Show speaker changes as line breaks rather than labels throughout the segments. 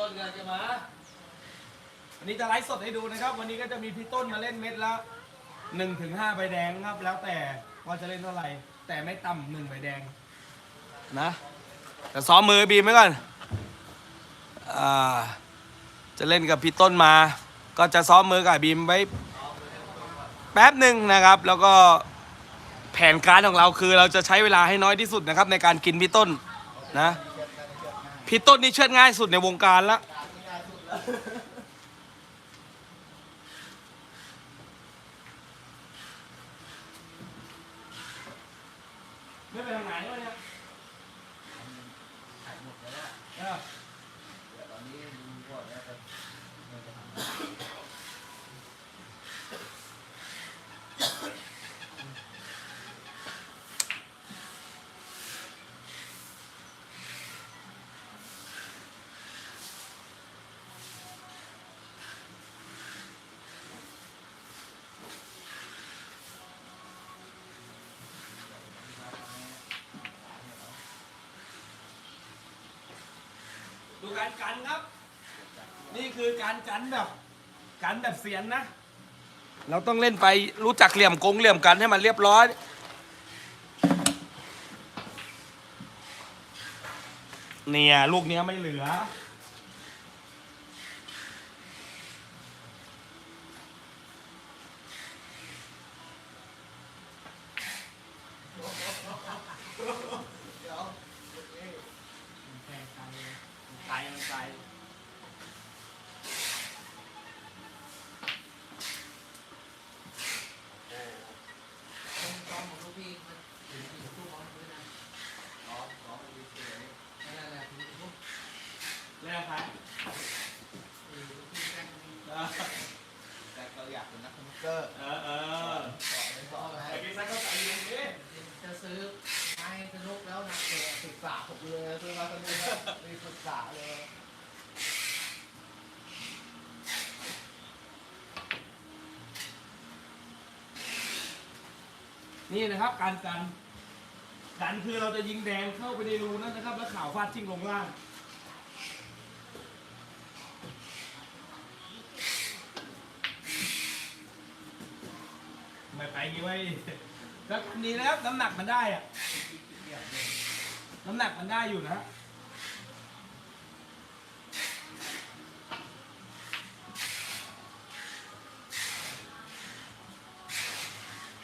ต้นกำลังจะมาวันนี้จะไลฟ์สดให้ดูนะครับ วันนี้ก็จะมีพี่ต้นมาเล่นเม็ดละหนึ่งถึงห้าใบแดงครับ แล้วแต่ว่าจะเล่นเท่าไหร่ แต่ไม่ต่ำหนึ่งใบแดง นะแต่ซ้อมมือบีมไว้ก่อนอ่าจะเล่นกับพี่ต้นมา ก็จะซ้อมมือกับบีมไว้แป๊บหนึ่งนะครับ แล้วก็แผนการของเราคือเราจะใช้เวลาให้น้อยที่สุดนะครับ ในการกินพี่ต้นนะ พี่ต้นนี่เชือดง่ายสุดในวงการละไม่ไปทางไหนวะเนี่ย
ขายหมดแล้วอะ
เออ
เดี๋ยวตอนนี้ลุงบอกว่าจะเงินจะทำ
ดูการกันครับ นี่คือการกันแบบ กันแบบเสียนนะ เราต้องเล่นไปรู้จักเหลี่ยมกงเหลี่ยมกันให้มันเรียบร้อยเนี่ยลูกเนี้ยไม่เหลือ ไกลมันไกล
ต้องต้องของลูกพี่มันถึงถึงตู้ร้อนด้วยนะร้อนร้อนไปเฉยนั่นแหละถึงทุก
แล้วครับ
คือลูกพี่แจ้ง มี
เออ
แต่ก็อยากเป็นนักคอมพิวเตอร์
เออเออ
สอนเลยสอนอะไร
ไอ้พี่ซักก็ใจเย็นดิ
จะซื้อไม้สนุกแล้วนะเด็กศึกษาผมเลยซื้อมาสนุกแล้วมีศึกษาเลย
นี่นะครับการกัน กันคือเราจะยิงแดงเข้าไปในรูนั่นนะครับ แล้วข่าวฟาดชิงลงล่าง ไม่ไปงี้ไว้ยแล้วคันนี้นะครับน้ำหนักมันได้อะน้ำหนักมันได้อยู่นะ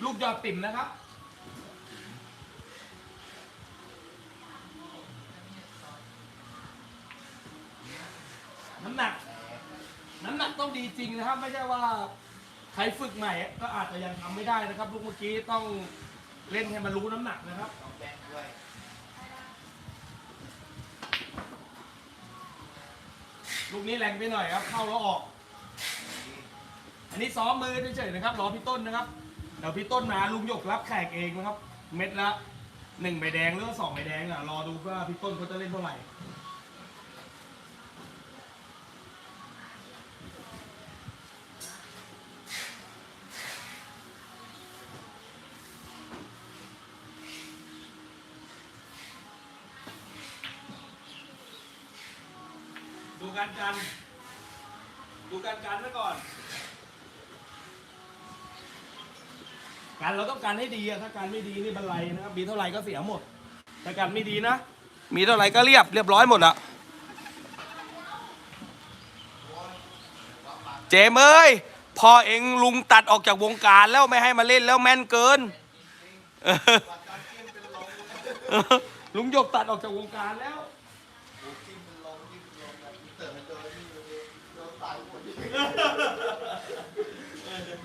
ลูกยอดติ่มนะครับ น้ำหนัก น้ำหนักต้องดีจริงนะครับ ไม่ใช่ว่า ใครฝึกใหม่ก็อาจจะยังทำไม่ได้นะครับ ลูกเมื่อกี้ต้องเล่นให้มันรู้น้ำหนักนะครับ
ต้องแจ้งด้วย
ลูกนี้แรงไปหน่อยครับ เข้าแล้วออก อันนี้ซ้อมมือเฉยๆนะครับ รอพี่ต้นนะครับ เดี๋ยวพี่ต้นมาลุงหยกรับแขกเองนะครับ เม็ดละหนึ่งใบแดงหรือสองใบแดงอะ รอดูว่าพี่ต้นเขาจะเล่นเท่าไหร่ การกัน ดูการกันไว้ก่อน การเราต้องการให้ดีอะถ้าการไม่ดีนี่บันไลนะครับมีเท่าไหร่ก็เสียหมดถ้าการไม่ดีนะ มีเท่าไหร่ก็เรียบเรียบร้อยหมดอะเจมเอ้ยพอเองลุงตัดออกจากวงการแล้วไม่ให้มาเล่นแล้วแม่นเกิน ลุงหยกตัดออกจากวงการแล้ว
โอ้จิ้มมันลงจิ้มมันลงแบบเต๋อมันโดนนี่เลยโดนตาย หมดเลย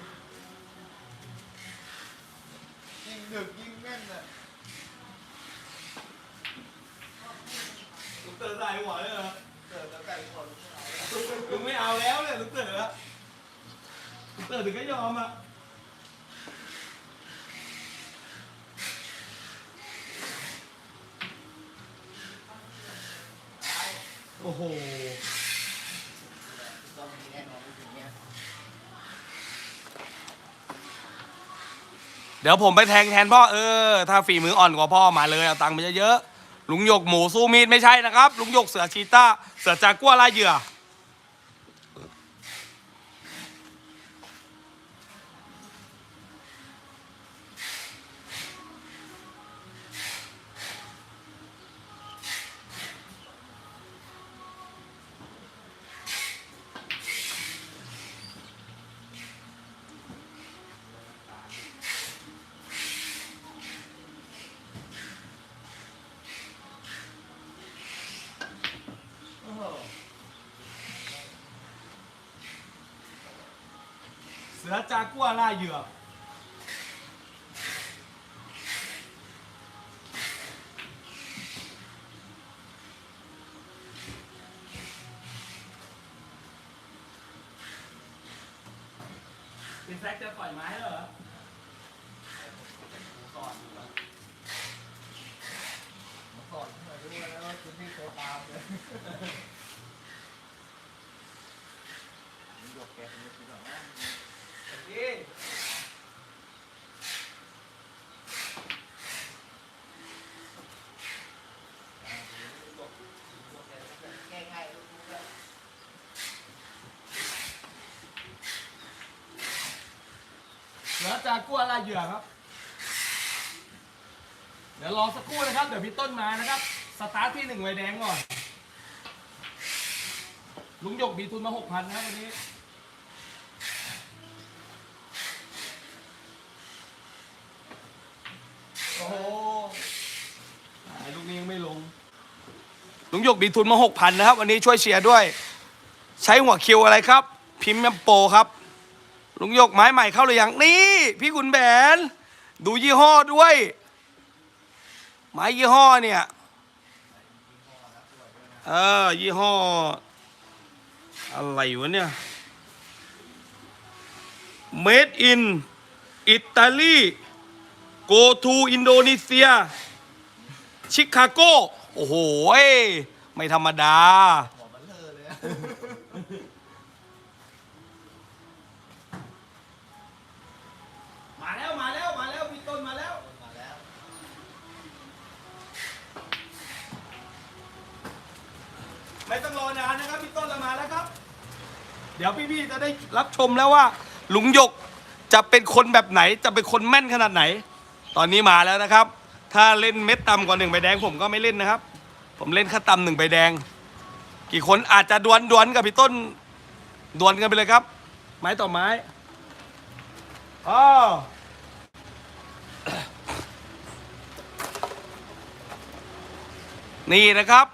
ยิงหนึกยิงแม่นอะ
ลุงเต๋อใส่หัวเลย เดี๋ยวผมไปแทงแทนพ่อเออ ถ้าฝีมืออ่อนกว่าพ่อมาเลยเอาตังค์ไปเยอะๆลุงหยกหมูสู้มีดไม่ใช่นะครับ ลุงหยกเสือชีต้า เสือจากัวลายเหยื่อ เสือจากัวลายเหยื่อ เป็นแซกจะปล่อยไม้เหรอ
ก่อนอยู่แล้วมาก่อนหน่อยด้วยแล้วว่าคุณที่เคยตามเลยหยกแกเป็นคนแบบว่า
นี่
แก้ง่ายลูกๆเลย
เสือ จากัวลายเหยื่อครับ เดี๋ยวรอสักครู่นะครับ เดี๋ยวพี่ต้นมานะครับ สตาร์ทที่หนึ่งไวแดงก่อน ลุงหยกมีทุนมาหกพันนะครับวันนี้โอ้โหลูกนี้ยังไม่ลง ลุงหยกมีทุนมาหกพันนะครับ วันนี้ช่วยเชียร์ด้วย ใช้หัวคิวอะไรครับ พิมพ์ยำโปครับ ลุงยกไม้ใหม่เข้าหรือยังนี่ พี่ขุนแผน ดูยี่ห้อด้วย ไม้ยี่ห้อเนี่ยเออยี่ห้อ อะไรวะเนี่ย Made in Italy Go to Indonesia ชิคาโก โอ้โห ไม่ธรรมดา
หัวมันเลอเลยอะ
มา ดี๋ยวพี่ๆจะได้รับชมแล้วว่า ลุงหยกจะเป็นคนแบบไหนจะเป็นคนแม่นขนาดไหน ตอนนี้มาแล้วนะครับ ถ้าเล่นเม็ดต่ำกว่าหนึ่งใบแดงผมก็ไม่เล่นนะครับ ผมเล่นแค่ต่ำหนึ่งใบแดง กี่คนอาจจะดวลดวลกับพี่ต้นดวลกันไปเลยครับ ไม้ต่อไม้อ๋อนี่นะครับ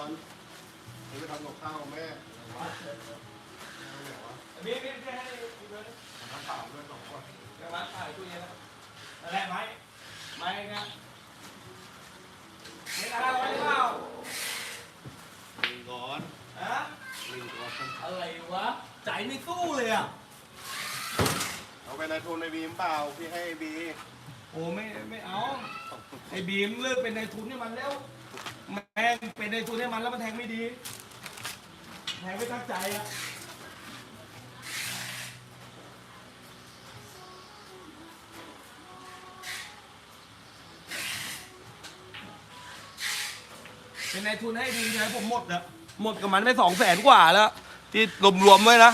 อน
ไป
ทำกับข้าวแม่
มีมีมีให้มีเลย
น้ำเปล่าด้วยสองคน
เดี๋ยวมาถ่ายตู้เย็นแล้วนั่นแหละไม้ไม้นะเม็ดละห้าร้เปล่า
หนึ่งก้อน
ฮะ
หนึ่งก้อน
อะไรวะใจไม่สู้เลยอะ
เอาไปในทุนในบีมเปล่าพี่ให้บี
โอ้ไม่ไม่เอาไอ้บีมเลิกเป็นในทุนให้มันแล้ว แม่งเป็นในทุนให้มันแล้วมันแทงไม่ดี แทงไม่ตั้งใจอะเป็นในทุนให้ดีใช่ไหมผมหมดอะหมดกับมันไปสองแสนกว่าแล้ว ที่รวมๆไว้นะ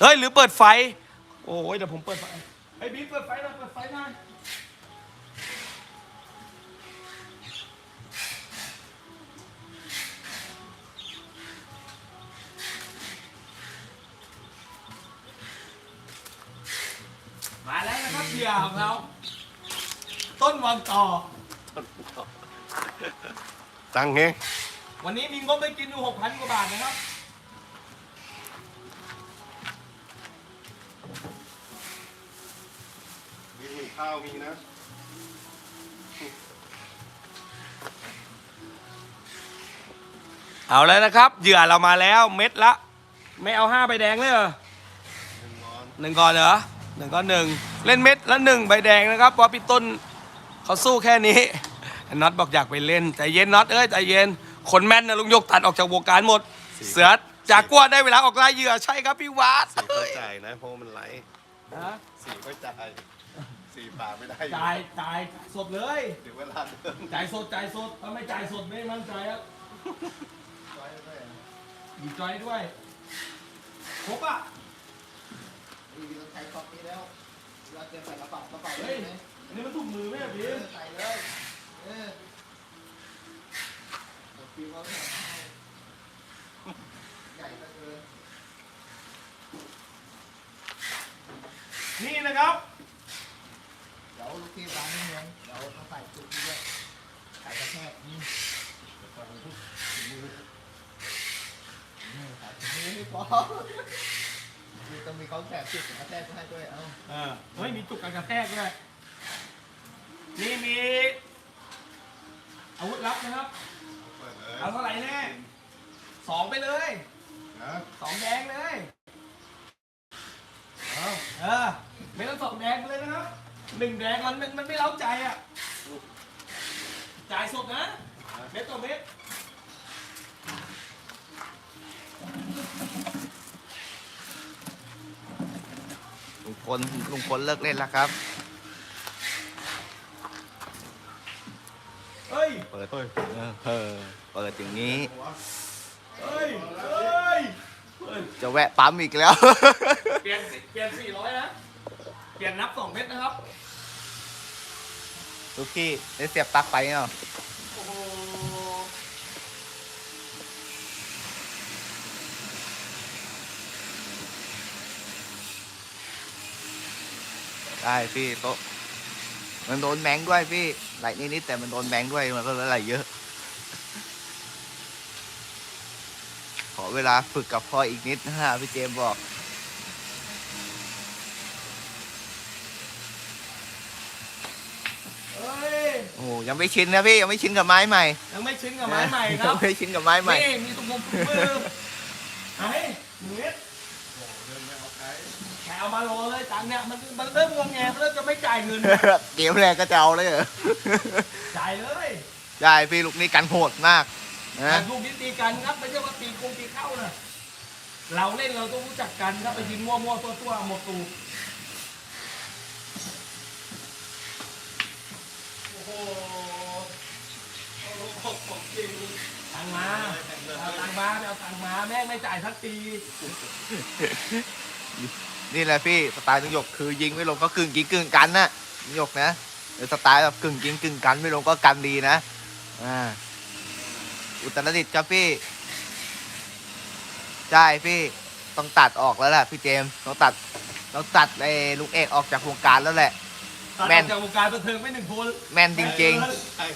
เฮ้ย หรือเปิดไฟ โอ้ยเดี๋ยวผมเปิดไฟไอ้บีมเปิดไฟหน่อยเปิดไฟหน่อย แล้วนะครับเสียของเราต้นวันต่อ
ตังค์ไง
วันนี้มีงบไปกินอยู่หกพันกว่าบาทนะครับ
บีมมีข้าวมีนะ
เอาแล้วนะครับ เหยื่อเรามาแล้วเม็ดละ ไม่เอาห้าใบแดงเลยเหรอ
หนึ่งร้อน
หนึ่งก่อนเหรอ หนึ่งก่อนหนึ่งเล่นเม็ดละหนึ่งใบแดงนะครับเพราะพี่ต้นเขาสู้แค่นี้น็อตบอกอยากไปเล่นใจเย็นน็อตเอ้ยใจเย็นคนแม่นนะลุงยกตัดออกจากวงการหมด เสือจากกัวได้เวลาออกล่าเหยื่อใช่ครับพี่วัด
สี่ก็จ่ายนะเพราะมันไหล
ฮะ
สี่ก็จ่ายสี่ป่าไม่ได้อยู่
จ่ายจ่ายสดเลย
ถึงเวลาเดิม
จ่ายสดจ่ายสดถ้าไม่จ่ายสดไม่มั่นใจครับดีใจด้วยครบอะ
มีวิธีใช้ก๊อกนี้แล้วเราเตรียมใส่กระเป๋ากระเป๋าเล
เฮ้
ย
ย
ไหม
อันนี้มันถุงมือไหมอะพี่
ใส่เลยเออหมดฟิวเขาแถมให้ใหญ่ก็เกิน
นี่นะครับ
เดี๋ยวลูกพี่วางนี่ไงเดี๋ยวต้องใส่จุกนี้ด้วยใส่กระแทกนี่ใส่ถุงมือนี่ใส่ถุงมือไม่พอมีต้องมี เขาแถมจุดกระแทกให้ด้วย เอ้า
เออเฮ้ยมีจุกกันกระแทกด้วยนี่มีอาวุธลับนะครับ
เปิดเลย
เอาเท่าไหร่แน่สองไปเลย
นะ
สองแดงเลยเอาเออไม่ต้องสองแดงไปเลยนะครับหนึ่งแดงมันมันมันไม่เล้าใจอะจ่ายสดนะเม็ดต่อเม็ด
ลุงพลลุงพลเลิกเล่นแล้วครับ
เฮ้ย
เปิดเออเปิดอย่างนี้
เฮ้ย เฮ้ยเฮ้ย
จะแวะปั๊มอีกแล้ว
เปลี่ยนสิเปลี่ยนสี่ร้อยนะ เปลี่ยนนับสองเม็ดนะครับ
ลูกพี่ได้เสียบปลั๊กไปเนาะ
โอ้โห
ได้พี่โตะมันโดนแมงด้วยพี่ไหลนิดๆแต่มันโดนแมงด้วยมันก็เลยไหลเยอะ ขอเวลาฝึกกับพ่ออีกนิดนะฮะพี่เจมส์บอก
เฮ้ย
โอ้โหยังไม่ชินนะพี่ยังไม่ชินกับไม้ใหม่
ยังไม่ชิ้นกับไม้ใหม่ค
ยั
รับ
งไม่ชินกับไม้ใหม่
นี่มีตุ้มมือไอ้หนึ่งเม็ด
เดินไม่เอาใช้
แกเอา มารอเลยจังเนี่ยมันมันเริ่มงงแงมันเริ่มจะไม่จ่ายเงิน
เกมแรกก็จะเอาเลยเหรอ
จ่ายเลย
ได้พี่ลูกนี้กันโหดมากนะ
แต่ลูกนี้ตีกันครับไม่ใช่ว่าตีคงตีเข้านะเราเล่นเราต้องรู้จักกันครับไปยิงมั่วมั่วตัวตัวๆหมดตูโอ้โหโอ้โหของจริงตังมาเอาตังมาไปเอาตังมาแม่งไม่จ่ายสักที
นี่แหละพี่สไตล์นุยกคือยิงไม่ลงก็กึ่งยิงกึ่งกันนะนุยกนะเดี๋ยวสไตล์แบบกึ่งยิงกึ่งกันไม่ลงก็กันดีนะอ่าอุตรดิตถ์ครับพี่ใช่พี่ต้องตัดออกแล้วแหละพี่เจมส์ต้องตัดต้องตัดไอ้ลูกเอกออกจากวงการแล้วแหละ
ตัด
แม่
ออน กจากวงการบันเทิงไม่หนึ่งคน
แม่นจริง
ใช่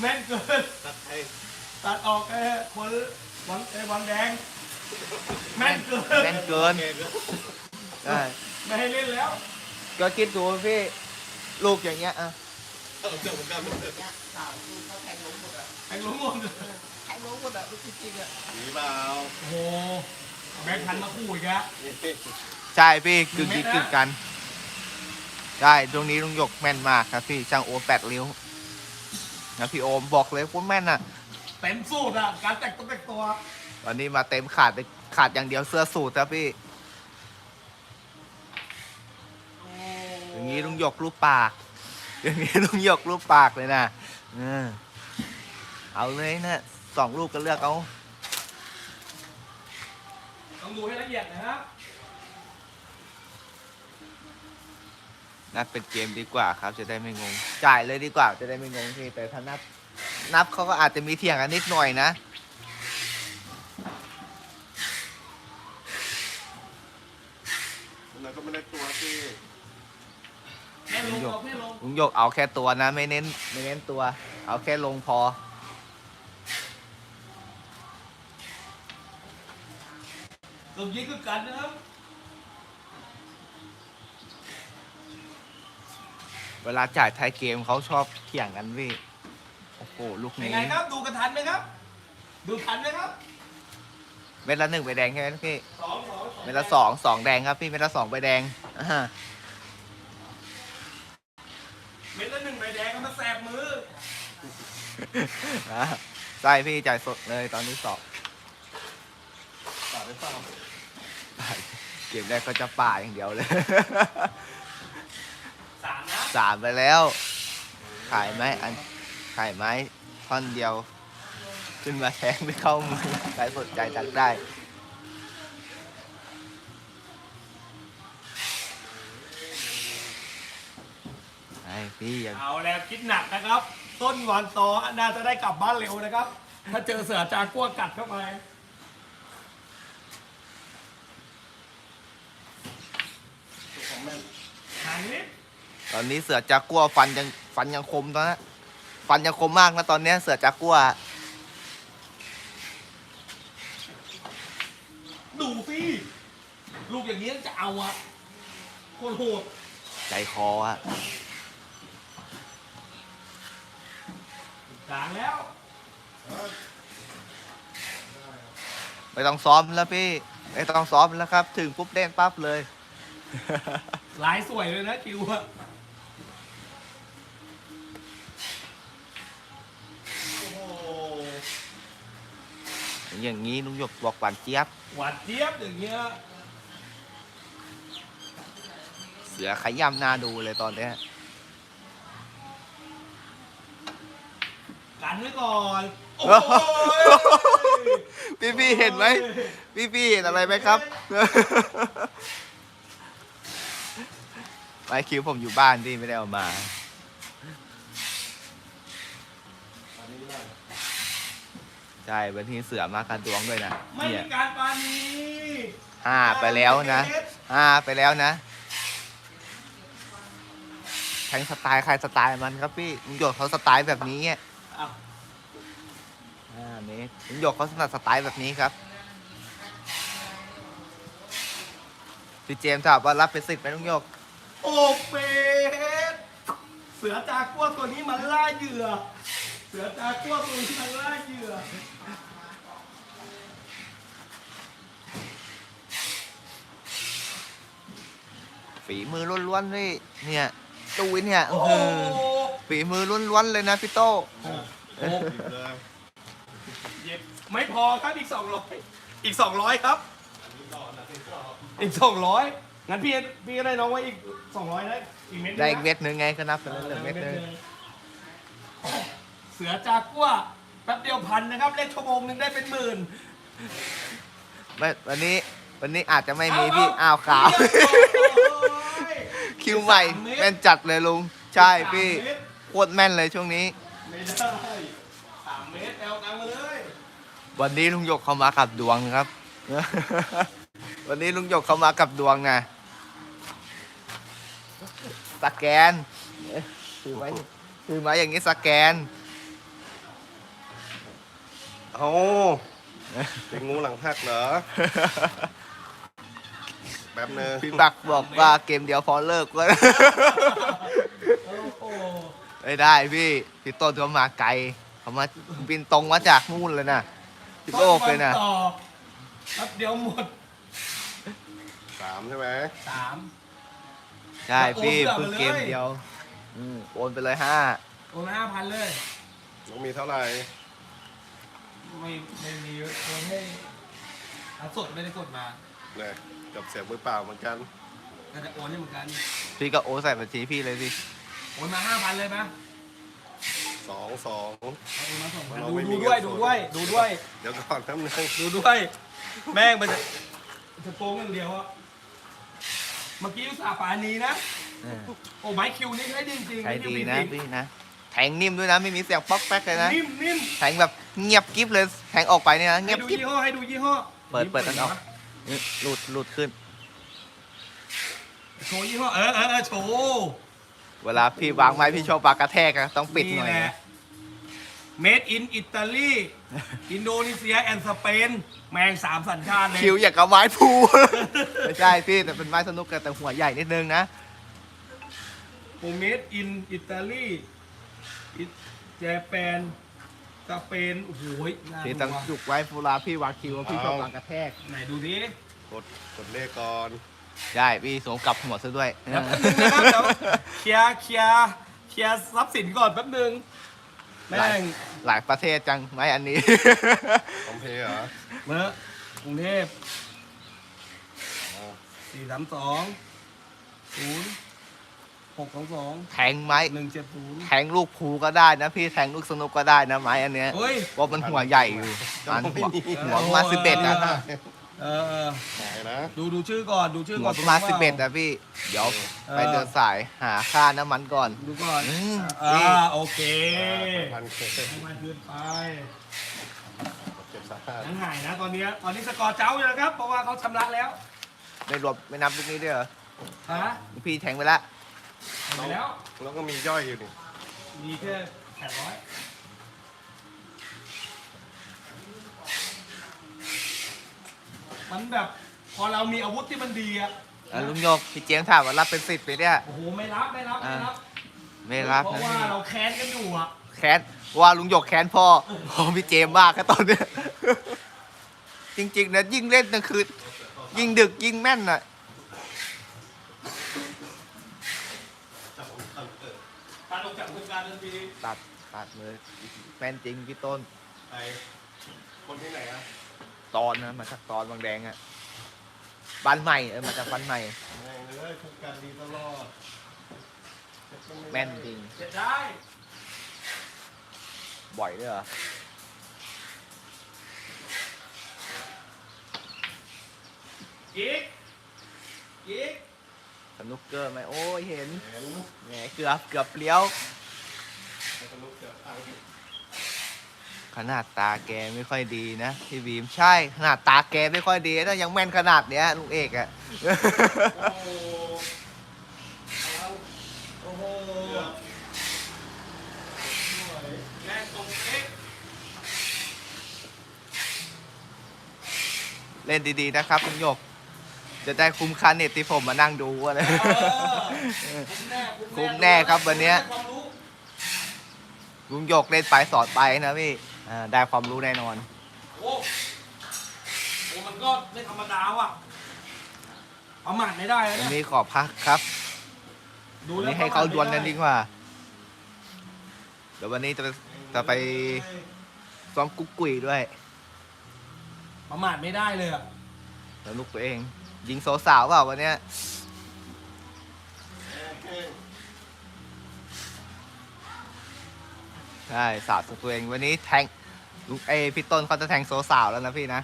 แม่นเกิน
ตัดให้
ตัดออกไอ้คนวังไอ้วังแดง
ๆ
แม่นเกิน
แม่นเกิน
เกมก็
ใช่
ไม่ให้เล่นแล้ว
ก็คิดดูพี่ลูกอย่างเงี้ยอะ
เอาเรื่องของการมันเถอะ
สาวลูกเขาแทงล้มหมดอะ
แข่งหลงหมด
แทงล้มหมดอะลูกจริงๆอะ
หนีเปล่า
โอ้โหแบงค์พันมาคู่อีกอะ
นี่
ใช่พี่กึ่ง
เม็
ยิ
ด
ง
นะ
กึ่งกันใช่ตรงนี้ลุงหยกแม่นมากครับพี่ช่างโอแปดริ้วนะพี่โอมบอกเลยว่าแม่นอะ
เต็มสูตรอะการแต่งตัวแต่งตัว
ตอนนี้มาเต็มขาดเลยขาดอย่างเดียวเสื้อสูทครับพี่ อย่างนี้ลุงหยกรูปปาก อย่างนี้ลุงหยกรูปปากเลยนะเออเอาเลยนะสองลูกก็เลือกเอา
ต้องดูให้ละเอียดนะครับ
นัดเป็นเกมดีกว่าครับ จะได้ไม่งง จ่ายเลยดีกว่า จะได้ไม่งงพี่แต่ถ้านับ นับเขาก็อาจจะมีเถียงกันนิดหน่อยนะ
แล้วก็ไม่ได้ตัวที่
แม่ลงเอาแม่ลง
ลุงหยกเอาแค่ตัวนะ ไม่เน้น ไม่เน้นตัว เอาแค่ลงพอ
สมยิงคือกันนะครับ
เวลาจ่ายท้ายเกมเขาชอบเถียงกันพี่ โอ้โห ลูก
เป็น
นี้
ไงครับ ดูกระทันไหมครับ ดูทันไหมครับ
เม็ดละหนึ่งใบแดงใช่ไหมพี่
สองสองสอง
เม็ดละสองสองแดงครับพี่ เม็ดละสองใบแดงอ่า
เม็ดละหนึ่งใบแดงก็มาแสบมือ
อะใช่พี่จ่ายสดเลยตอนนี้สอบ
ต่อไปเปล่า
เกมแรกก็จะป่าอย่างเดียวเลย
สามนะ
สามไปแล้ว ขายไหมอันขายไหมท่อนเดียว ขึ้นมาแทงไม่เข้ามือใครสนใจจักได้ ไอ้พี่ยัง
เอาแล้วคิดหนักนะครับ ต้นวันต่อน่าจะได้กลับบ้านเร็วนะครับ ถ้าเจอเสือจากัวกัดเข้าไปหางนิด
ตอนนี้เสือจากัวฟันยังฟันยังคมตอนนั้นฟันยังคมมากนะตอนเนี้ยเสือจากัว
ดูสิ ลูกอย่างนี้จะเอาอะโคตรโหด
ใจคออะ
กลางแล้ว
ไม่ต้องซ้อมแล้วพี่ ไม่ต้องซ้อมแล้วครับ ถึงปุ๊บเล่นปั๊บเลย
ลายสวยเลยนะคิวอะโอ้โห
อย่างนี้ลุงหยกบอกหวานเจี๊ยบ
หวานเจี๊ยบอย่างเงี้ย
เสือขย้ำหน้าดูเลยตอนเนี้ย
กันไว้ก่อนโอ้ย
พี่พี่เห็นไหมพี่พี่เห็นอะไรไหมครับไม่คิวผมอยู่บ้านที่ไม่ได้เอามา ใช่วันที่เสือมาการดวงด้วยนะ
ไม่
เนี่
มี
ย
การปานี
ห้าไปแล้วนะห้าไปแล้วนะแทงสไตล์ใครสไตล์มันครับพี่ลุงหยกเขาสไตล์แบบนี้อะ
อ้าว
ห้าเมตรลุงหยกเขาถนัดสไตล์แบบนี้ครับพี่เจมส์ถามว่ารับเป็นสิทธิ์ไหมลุงหยก
โอ้เป็ดเสือจากัวตัวนี้มันล่าเหยื่อ เสือจากัวตัวนี้มันล่าเหยื่อ
ฝีมือล้วนๆนี่เนี่ยตูนเนี่ย
โอ้
โอ้
โห
โหฝีมือล้วนๆเลยนะพี่โต้
โอ้
หยิบเลย
เย็บไม่พอครับอีกสองร้อยอีกสองร้อยครับ อีกสองร้อยงั้นพี่พี่ก็ได้น้องไว้อีกสองร้อยได้อีกเม็ดหนึ่ง
ได้อีก
นะ
เม็ดหนึ่งไงก็นับไปแล้วเหลือเม็ดหนึ่ง
เสือจากัวแป๊บเดียวพันนะครับเล่นชั่วโมงหนึ่งได้เป็นหมื่น
ไม่วันนี้วันนี้อาจจะไม่มีพี่อ้าวขาว คิวใหม่แม่นจัดเลยลุง ใช่พี่โคตรแม่นเลยช่วงนี้
ไม่ได้สามเมตรเอาตังค์มาเลย
วันนี้ลุงหยกเขามากับดวงครับ วันนี้ลุงหยกเขามากับดวงนะสแกนเอ๊ะถือไว้ถือไว้อย่างนี้สแกน
โอ้เป็นงูหลังหักเหรอ แป๊บนึง
พี่บักบอกว่าเกมเดียวพอเลิกก็
โอ้โห
ไม่ได้พี่พี่ต้นเขามาไกลเขามาบินตรงมาจากนู่นเลยนะพี่โลกเลยนะ
ต่อแป๊บเดียวหมด
สามใช่ไหม
สาม
ใช่พี่
โอนเกื
เพิ่
อบ
ง
ไปเลย
เกมเดียว อืมโอนไปเลยห้า
โอนห้าพันเลย
ต้องมีเท่าไหร่
ไม่ไม่มีโอนให้เอาสดไม่ได้กดมา
เนี่ยกับเสียงมือเปล่าเหมือนกัน
ก็จะโอนให้เหมือนกัน
พี่ก็โอนใส่บัญชีพี่เลยสิ
โอนมาห้าพันเลยไหม
สองสอง
เอาโอนมาสองพัน
เรา
ดู
ไม่มี
ดูด้วย
เงินสด
ดูด้วย ดูด้วย
เดี๋ยวก่อนแป๊บนึง
ดูด้วย แม่งมันจะจะโกงอย่างเดียวอะเมื่อกี้อุตส่าห์ปานีนะ
เออ
โอ้ไม้คิวนี่ใช้ดีจริงๆ
ใช้ดีนะ
จริง
พี่นะ แทงนิ่มด้วยนะ ไม่มีเสียงป๊อกแป๊กเลยนะ
นิ่มนิ่ม
แทงแบบเงียบกิ๊บเลย แทงออกไปเนี่ยนะ
ให้
เงียบ
ดู
กิ๊บ
ยี่ห้อให้ดูยี่ห้อ
เปิดเปิดอันออก นี่หลุดหลุดขึ้น
โชว์ยี่ห้อเออเออเออโชว์
เวลาพี่วางไม้พี่โชว์ปากกระแทกอะต้องปิดหน่อย
แห
นะ
ละ Made in Italy อินโดนีเซียแอนด์สเปนแมงสามสัญชาติเลย
คิวอยากกับไม้พูไม่ใช่พี่แต่เป็นไม้สนุกกันแต่หัวใหญ่นิดนึงนะ
โอเมดอินอิตาลีเจแปนสก็เป็นโอ้โหน่า
พี่
ดู
ต้อง
ว่ะ
จุกไว้เวลาพี่วางคิวว่าพี่ชอบวางกระแทก
ไหนดูดิ
กดกดเลขก่อน
ได้พี่สวมกลับหัวซะด้วย
แป๊บนึงนะครับเดี๋ยวเคลียร์เคลียร์เคลียร์ทรัพย์สินก่อนแป๊บนึงแม่
หลาย
ง
หลายประเทศจังไหมอันนี้
คอมเพลเหรอ
เมื่อกรุงเทพ
อ๋อ
สี่สามสองศูนย์หกสองสอง
แทงไม้
หนึ่งเจ็ดศูนย์
แทงลูกภูก็ได้นะพี่แทงลูกสนุกก็ได้นะไม้อันเนี้ย
เฮ้ย
เพราะมันหัวใหญ่อยู่มันหัวหัวประมาณสิบเอ็ดอะ
เออเออ
ไหนนะ
ดูดูชื่อก่อนดูชื่อ
หั
ก่อน
ประมาณสิบ
เอ็
ดนะพี่ เดี๋ยวไปเดินสายหาค่าน้ำมันก่อน
ดูก่อน
อืม
อ่าโอเค
พันเค
ให้มันคืนไป
เจ็บสาหัส
ยังหายนะตอนเนี้ยตอนนี้สกอร์เจ้าอยู่นะครับ เพราะว่าเขาชำระแล้ว
ไม่รวมไม่นับลูกนี้ด้วยเหรอ
ฮะ
พี่แทงไปละ
ไปแล้ว
แล้วก็มีย่อยอยู่นี่
มีแค่แปดร้อย มันแบบพอเรามีอาวุธที่มันดีอะ
อะลุงโยกพี่เจมส์ถามว่ารับเป็นสิทธิ์ไปเนี่ย
โอ้โหไม่รับไม่รับไม่รับ
ไม่รับ
เพราะ
นะ
ว่าเราแค้นกันอยู่อะ
แค้นว่าลุงโยกแค้นพ่อพ่อพี่เจมส์มากแค่ตอนเนี้ยจริงๆนะยิ่งเล่นกลางคืนยิ่งดึกยิ่งแม่นน่ะ
การออกจากวงการดนตรี
ตัดตัดมือแม่นจริงพี่ต้น
ไอคนที่ไหนอะ
ตอนนะมาจากตอนบางแดงอะบ้านใหม่เออมาจากบ้านใหม่
แม่งเลยทุกการดีตลอด
แม่นจริง
เสร็จได้
บ่อยด้วยเหรอ
กิ๊กกิ๊ก
สนุกเกอร์ไหมโอ้ยเห็น
เห็น
แหมเกือบเกือบเลี้ยว
สนุกเกือบตังค์
ขนาดตาแกไม่ค่อยดีนะพี่บีมใช่ขนาดตาแกไม่ค่อยดีนะยังแม่นขนาดเนี้ยลุงเอกอะ
โอ้โห
แม่ตรงเอ๊ะ
เล่นดีๆนะครับคุณหยก จะได้คุ้มค่าเน็ตที่ผมมานั่งดูอะไร
เออคุ้มแน่
ครับวันเนี้ย ลุงหยกเล่นไปสอนไปนะพี่ อ่าได้ความรู้แน่นอน
โอ้โอ้มันก็ไม่ธรรมดาว่ะประมาทไม่ได้แล้ว
วัน
เนี่ย
นี้ขอพักครับ
ดู
วัน
แล้ว
นี้ให้เขาดวลกันดีกว่า เดี๋ยววันนี้จะจะไปซ้อมกุ๊กกุยด้วย
ประมาทไม่ได้เลยอะ
แล้วลูกตัวเอง ยิงโซสาวเปล่าวันเนี้ย
เฮ้ย
ใช่สาวตัวเองวันนี้แทง ลุงเอยพี่ต้นเขาจะแทงโซสาวแล้วนะพี่นะ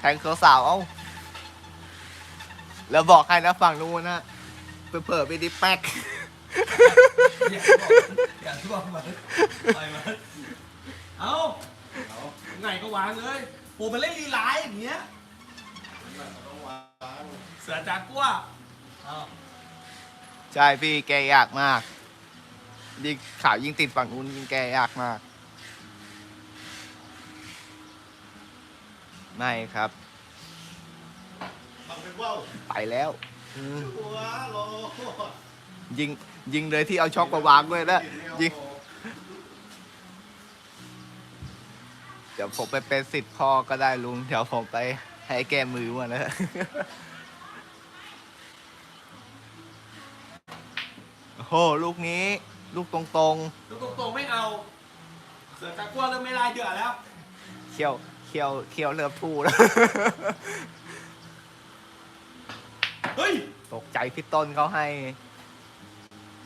แทงโซสาวเอ้าแล้วบอกให้นะฝั่งนู้นนะเผลอๆไปดิแป๊ก
อย่าท่วงมันปล่อยมันเอ้าไงก็วางเลยโอ้มันเล่นลีลายอย่างเงี้ย
ต้องวาง
เสือจากัวเอ้า
ใช่พี่แกยากมาก ยิงข่าวยิงติดฝั่งนู้นยิงแกยากมาก ไม่ครับ
ทำเป็นว่าว
ไปแล้ว
หัวโล
ยิงยิงเลยที่เอาช็อกมาวางด้วยนะยิง เดี๋ยวผมไปเป็นสิทธิ์พ่อก็ได้ลุง เดี๋ยวผมไปให้แก้มือมานะ โอ้โหลูกนี้ ลูกตรง
ลูกตรงๆไม่เอา เสือจากัวเริ่มไม่ลายเดือดแล้ว
ๆเขี้ยวเขี้ยวเขี้ยวเริ่มทู่แล้ว
เฮ้ย
ตกใจพี่ต้นเขาให้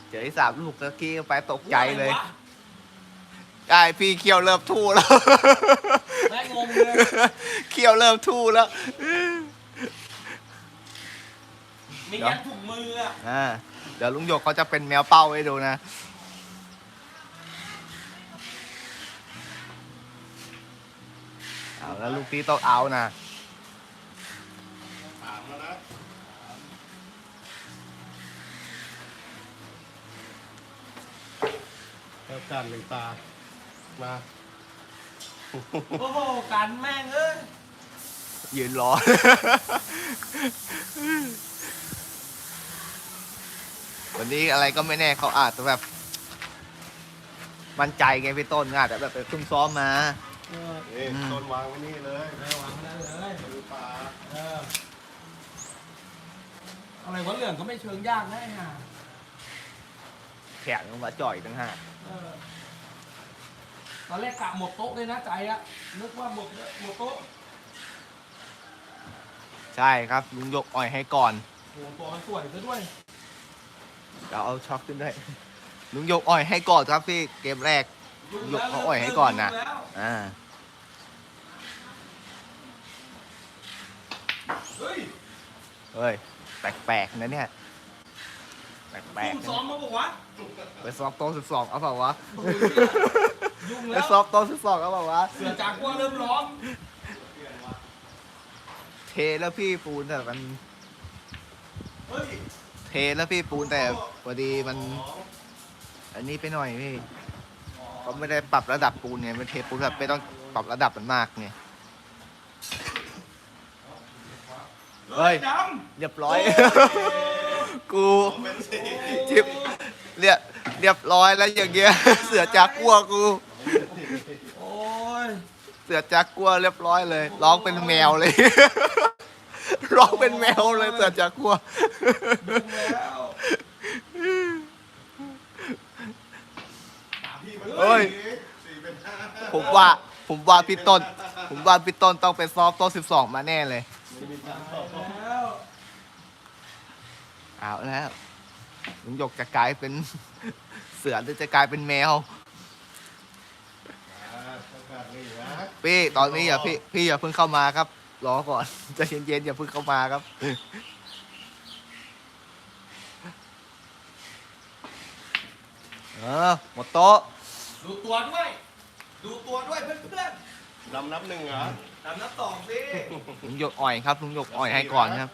เจอที่สามลูกตะกี้ไปตกใจเลย
อะไรวะ
ได้พี่เขี้ยวเริ่มทู่แล้ว
แม่งงงเลย
เขี้ยวเริ่มทู่แล้ว
มียัดถุงมืออะ
อ่าเดี๋ยวลุงหยกเขาจะเป็นแมวเป้าให้ดูนะ เอาแล้วลูกนี้ต้องเอานะ
ถามแล้วนะแล้วกันหนึ่งตา มา
โอ้โหกันแม่งเอ้ย
ยืนรอวัน
เฮ้
นี้
ย
ให้
เฮ้ย
เขา
เฮ้ย
ดวลกันดีกว่า
เฮ้ย
วันนี้อะไรก็ไม่แน่เขาอาจจะแบบ มั่นใจไงพี่ต้นอาจจะแบบไปซุ่มซ้อมมา
เออ
นี่ต้นวางไว้นี่เลย
ไม่วางไม่ได้เลย
ดูป่า
เอออะไรวะเหลืองก็ไม่เชิงยากนะไอ้ห่า
แข็งลงมาจ่อยตั้งห้า
ตอนแรกกะหมดโต๊ะเลยนะใจอะนึกว่าหมดหมดโต๊ะ
ใช่ครับลุงยกอ่อยให้ก่อน
โอ้โหตัวมันสวยซะด้วย
เดี๋ยวเอาช็อกขึ้นด้วยลุงยกอ่อยให้ก่อนครับพี่เกมแรกยกเขาอ่อยให้ก่อนนะอ่า
เฮ้ย
เฮ้ย แปลกๆนะเนี่ย แปลก
ยุ่ง
ๆ
ซ้อ
นะ
มมาบอกวะ
ไปซอฟโต๊ะสิบสองเอาเปล่าวะ
โอ้โหยุ่ง
ไป
แล้ว
ซอฟโต๊ะสิบสองเอาเปล่าวะ
เสือจากกัวเริ่มร้อง
เทแล้วพี่ปูนแต่มัน
เฮ้ย
เทแล้วพี่ปูนแต่พอดีมัน อันนี้ไปหน่อยพี่เขาไม่ได้ปรับระดับปูนไงมันเทปูนแบบไม่ต้องปรับระดับมันมากไง เฮ้ย
ด
เรียบำร้อย
โกู
จิบเรียบเรียบร้อยแล้วอย่างเงี้ย เสือจากกัวกู
โอ้ย
เสือจากกัวเรียบร้อยเลย ร้องเป็นแมวเลย ร้องเป็นแมวเลยเสือจากกัว
ยุ่งแล้ว
เฮ้ย
สี่เป็นห้า
ผมว่าผมว่าพี่ต้น ผมว่าพี่ต้นต้องเป็นซอฟต์โต๊ะสิบสองมาแน่เลย
แล้ว
เอาแล้วลุงหยกจะกลายเป็นเสือหรือจะกลายเป็นแมว
อ่าต้องการนี่นะ
พี่ตอนนี้อย่าพี่พี่อย่าเพิ่งเข้ามาครับ รอก่อนใจะเย็นๆอย่าเพิ่งเข้ามาครับ เออหมดโต๊ะ
ดูตัวด้วย ดูตัวด้วยเพื่อน
ลำนับหนึ่งเหรอ
ๆทำนับสองสิ
ลุงหยกอ่อยครับลุงหยกอ่อยให้ก่อนครับ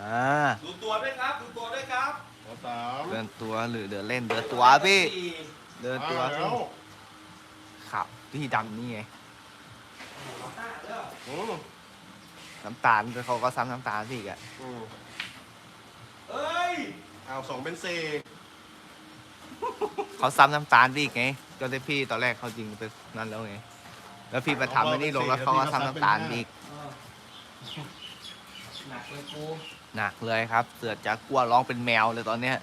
อ่า
ดูตัวด้วยครับ ดูตัวด้วยครับ
หัวสาม
เดินตัวหรือเดินเล่นเดินตัวพี่
สี่
เดินตัว
มาแล้ว
ขับพี่ดำนี่ไง
ห้าแล้ว
อืม
น้ำตาลเขาก็ซ้ำน้ำตาลพี่อีกอะ
อืม
เอ้ย
เอาสองเป็นสี่
เขาซ้ำน้ำตาลพี่อีกไงก็ได้พี่ตอนแรกเขายิงไปนั่นแล้วไงแล้วพี่มาทำไอ้นี่ลงแล้วเขาก็ซ้ำน้ำตาลพี่อีก
เออหนักเลยกู
หนักเลยครับ เสือจากกลัวร้องเป็นแมวเลยตอนเนี้ย